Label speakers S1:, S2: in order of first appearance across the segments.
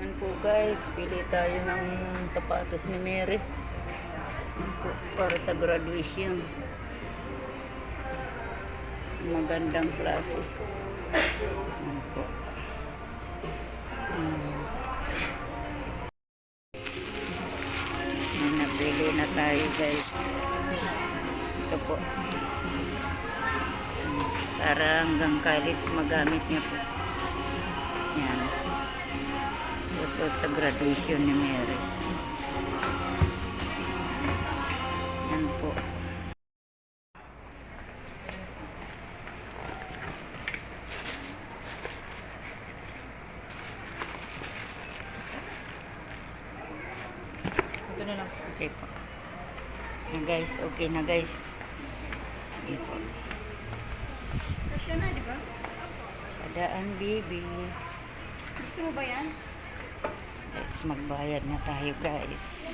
S1: Yan po guys, pili tayo ng sapatos ni Mary. Po, para sa graduation. Magandang klase. Yan po. Hmm. Yan, napili na tayo guys. Ito po. Para hanggang college magamit niya po. Susunod sa graduation ni Mary. Yan po.
S2: Ito na lang.
S1: Okay po. Na guys, okay na guys. Okay po.
S2: Kasya na, di ba?
S1: Padaan, baby.
S2: Gusto mo ba yan?
S1: Let's magbayad na tayo guys.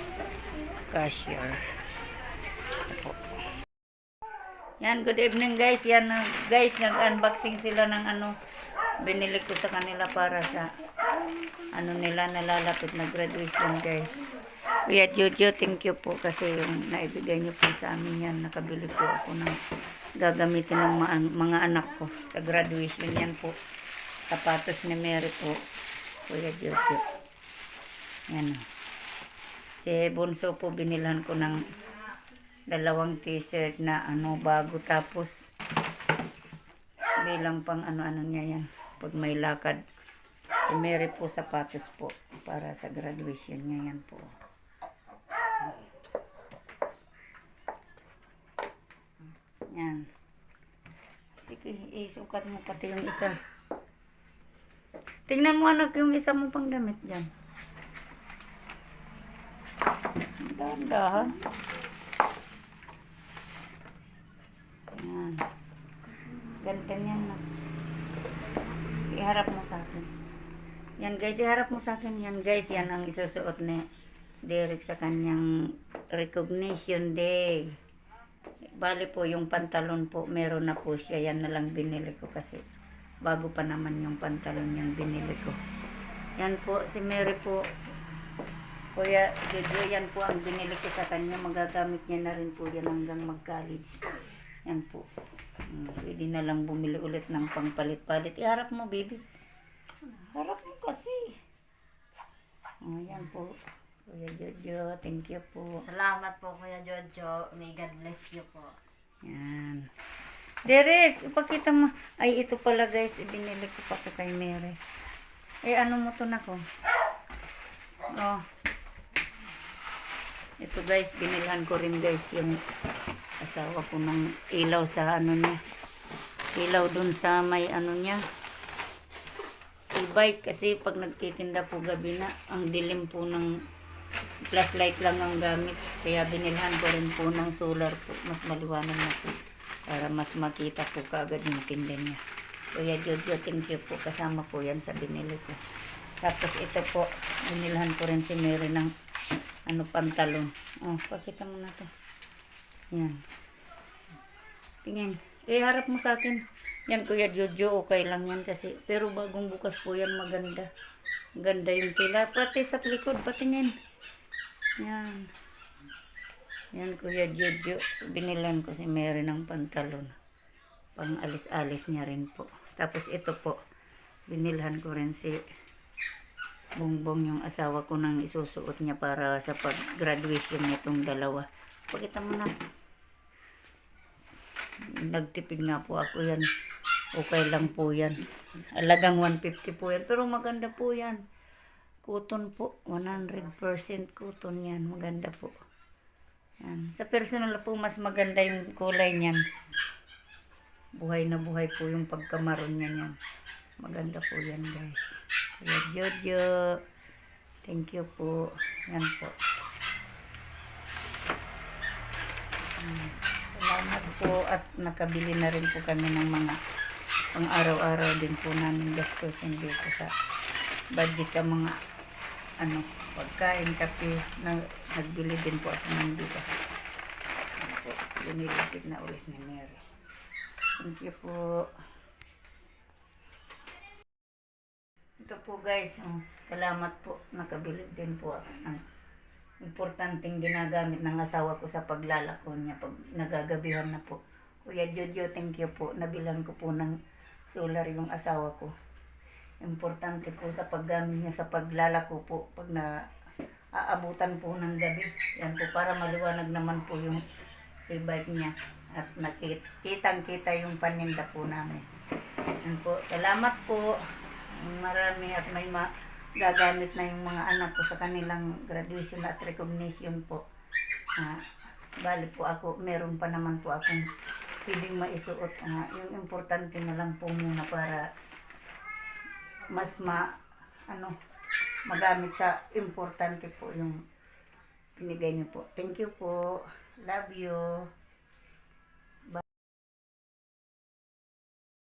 S1: Cashier. Ito. Yan, good evening guys. Yan uh, guys, nag-unboxing sila ng ano. Binili ko sa kanila para sa ano nila nalalapit na graduation guys. Kuya Jojo, thank you po kasi yung naibigay niyo po sa amin yan. Nakabili po ako ng gagamitin ng mga, mga anak ko sa graduation yan po. Sapatos ni Mary po. Kuya Jojo. Yan. Si Bunso po binilhan ko ng dalawang t-shirt na ano bago tapos bilang pang ano-ano niya yan pag may lakad. Si Mary po sapatos po para sa graduation niya yan po. Yan. Sige, isukat mo pati yung isa. Tingnan mo anak yung isa mo pang damit dyan. Dahan-dahan. Yan. Gantan yan na. Iharap mo sa akin. Yan guys, iharap mo sa akin. Yan guys, yan ang isusuot ni Derek sa kanyang recognition day. Bali po yung pantalon po, meron na po siya. Yan na lang binili ko kasi bago pa naman yung pantalon yung binili ko. Yan po, si Mary po, Kuya Jojo, yan po ang binili ko sa kanya. Magagamit niya na rin po yan hanggang mag-college. Yan po. Hmm, pwede na lang bumili ulit ng pangpalit-palit. Iharap mo, baby. Harap mo kasi. Oh, yan po. Kuya Jojo, thank you po.
S3: Salamat po Kuya Jojo. May God bless you po.
S1: Yan. Derek, ipakita mo. Ay, ito pala guys. Ibinili ko pa to kay Mary. Eh, ano mo to na ko? Oh. Ito guys, binilhan ko rin guys yung asawa ko ng ilaw sa ano niya. Ilaw dun sa may ano niya. E-bike kasi pag nagtitinda po gabi na, ang dilim po ng flashlight lang ang gamit. Kaya binilhan ko rin po ng solar po. Mas maliwanag na po. Para mas makita po kaagad yung tinda niya. Kuya Jojo, thank you po. Kasama po yan sa binili ko. Tapos ito po, binilhan ko rin si Mary ng ano pantalon. Oh, pakita mo na to. Yan. Tingin. Eh, harap mo sa akin. Yan, Kuya Jojo, okay lang yan kasi. Pero bagong bukas po yan, maganda. Ganda yung tila. Pati sa likod, patingin. Yan. Yan, Kuya Jojo. Binilan ko si Mary ng pantalon. Pang alis-alis niya rin po. Tapos ito po, binilhan ko rin si Bongbong yung asawa ko nang isusuot niya para sa pag-graduation nitong dalawa. Pakita mo na. Nagtipid nga po ako yan. Okay lang po yan. Alagang 150 po yan. Pero maganda po yan. Cotton po. 100% cotton yan. Maganda po. Yan. Sa personal po, mas maganda yung kulay niyan. Buhay na buhay po yung pagkamaron niya yan. Maganda po yan guys. Kuya Jojo. Thank you po. Yan po. Hmm. Salamat po at nakabili na rin po kami ng mga pang araw-araw din po namin gastusin dito sa budget sa mga ano, pagkain, kape, na, nagbili din po ako ng dito. Ano po, binilipid na ulit ni Mary. Thank you po. Po guys, salamat po. Nakabilib din po ako ng importanteng ginagamit ng asawa ko sa paglalako niya pag nagagabihan na po. Kuya Jojo, thank you po. Nabilan ko po ng solar yung asawa ko. Importante po sa paggamit niya sa paglalako po pag na aabutan po ng gabi. Yan po para maliwanag naman po yung e-bike niya at nakitang kita yung paninda po namin. Yan po. Salamat po. Marami at may ma gagamit na yung mga anak ko sa kanilang graduation at recognition po. Ah, bali po ako, meron pa naman po akong pwedeng maisuot. Ah, yung importante na lang po muna para mas ma ano magamit sa importante po yung binigay niyo po. Thank you po. Love you.